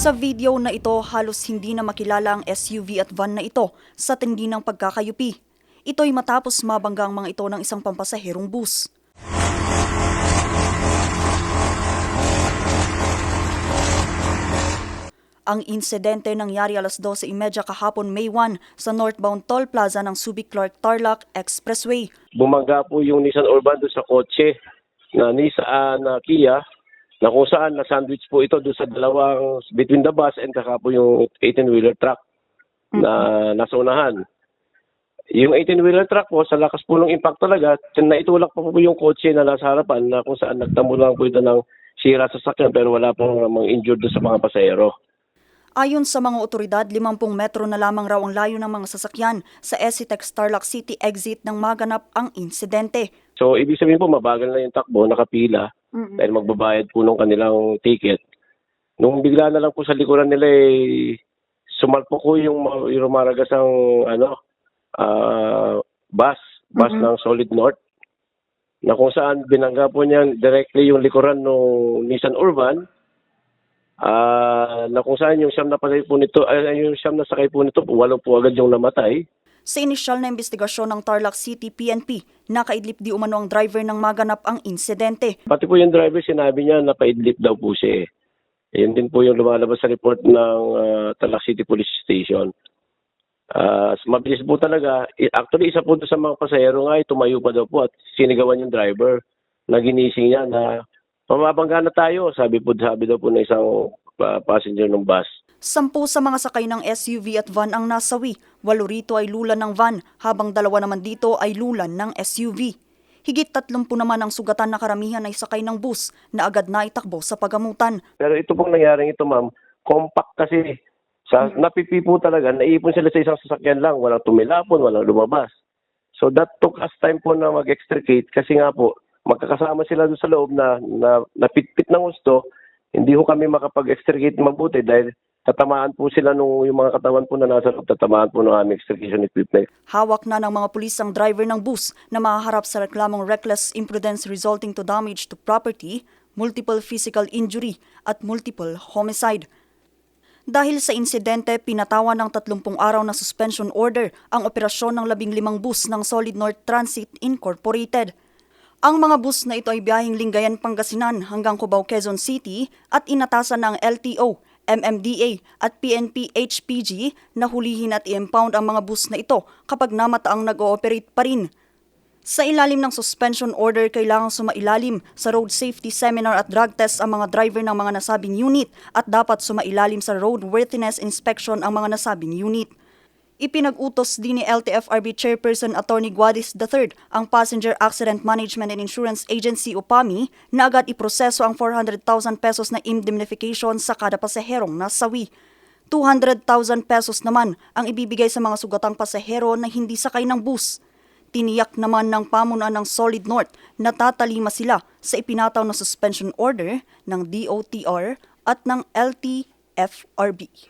Sa video na ito, halos hindi na makilala ang SUV at van na ito sa tindi ng pagkakayupi. Ito'y matapos mabangga ang mga ito ng isang pampasaherong bus. Ang insidente nangyari alas 12.30 kahapon May 1 sa northbound toll plaza ng Subic Clark Tarlac Expressway. bumangga po yung Nissan Urban sa kotse na Nissan na Kia na kung saan na sandwich po ito doon sa dalawang between the bus and saka po yung 18-wheeler truck na nasa unahan. Yung 18-wheeler truck po, sa lakas po ng impact talaga, naitulak pa po yung kotse na nasa harapan na kung saan nagtamo lang po ito ng sira sa sakyan pero wala pong mga injured doon sa mga pasahero. Ayon sa mga otoridad, 50 metro na lamang raw ang layo ng mga sasakyan sa Esitex Tarlac City exit nang maganap ang insidente. So, ibig sabihin po, mabagal na yung takbo, nakapila, dahil magbabayad po ng kanilang ticket. Nung bigla na lang po sa likuran nila, eh, sumalpo ko yung, ma- yung rumaragas ang ano, ah, bus, bus ng Solid North, na kung saan binangga po niya directly yung likuran ng Nissan Urban, ah na kung saan yung siyam na patay po nito, ay yung siyam na sakay po nito, walo po agad yung namatay. Sa inisyal na investigasyon ng Tarlac City PNP, nakaidlip di umano ang driver ng maganap ang insidente. Pati po yung driver, sinabi niya na paidlip daw po siya eh. Yun din po yung lumalabas sa report ng uh, Talac City Police Station. Ah, mabilis po talaga. Actually, isa po sa mga pasahero nga, eh, tumayo pa daw po at sinigawan yung driver na ginising niya na mamabangga na tayo. Sabi po, sabi daw po ng isang passenger ng bus. Sampu sa mga sakay ng SUV at van ang nasawi. Walo rito ay lulan ng van, habang dalawa naman dito ay lulan ng SUV. Higit 30 naman ang sugatan na karamihan ay sakay ng bus na agad na itakbo sa pagamutan. Pero ito pong nangyaring ito, ma'am, compact kasi. Sa, napipi po talaga, naipon sila sa isang sasakyan lang, walang tumilapon, walang lumabas. So that took us time po na mag-extricate kasi nga po, magkakasama sila doon sa loob na, na napitpit ng gusto, hindi ko kami makapag-extricate mabuti dahil tatamaan po sila nung yung mga katawan po na nasa loob, tatamaan po ng aming extrication equipment. Hawak na ng mga pulis ang driver ng bus na mahaharap sa reklamong reckless imprudence resulting to damage to property, multiple physical injury at multiple homicide. Dahil sa insidente, pinatawan ng 30 araw na suspension order ang operasyon ng 15 bus ng Solid North Transit Incorporated. Ang mga bus na ito ay biyaheng Lingayen, Pangasinan hanggang Cubao, Quezon City at inatasan ng LTO, MMDA at PNP HPG na hulihin at i-impound ang mga bus na ito kapag namataang nag-ooperate pa rin. Sa ilalim ng suspension order, kailangang sumailalim sa road safety seminar at drug test ang mga driver ng mga nasabing unit at dapat sumailalim sa roadworthiness inspection ang mga nasabing unit. Ipinag-utos din ni LTFRB Chairperson Attorney Guadis III ang Passenger Accident Management and Insurance Agency o PAMI na agad iproseso ang 400,000 pesos na indemnification sa kada pasaherong nasawi. 200,000 pesos naman ang ibibigay sa mga sugatang pasahero na hindi sakay ng bus. Tiniyak naman ng pamunuan ng Solid North na tatalima sila sa ipinataw na suspension order ng DOTR at ng LTFRB.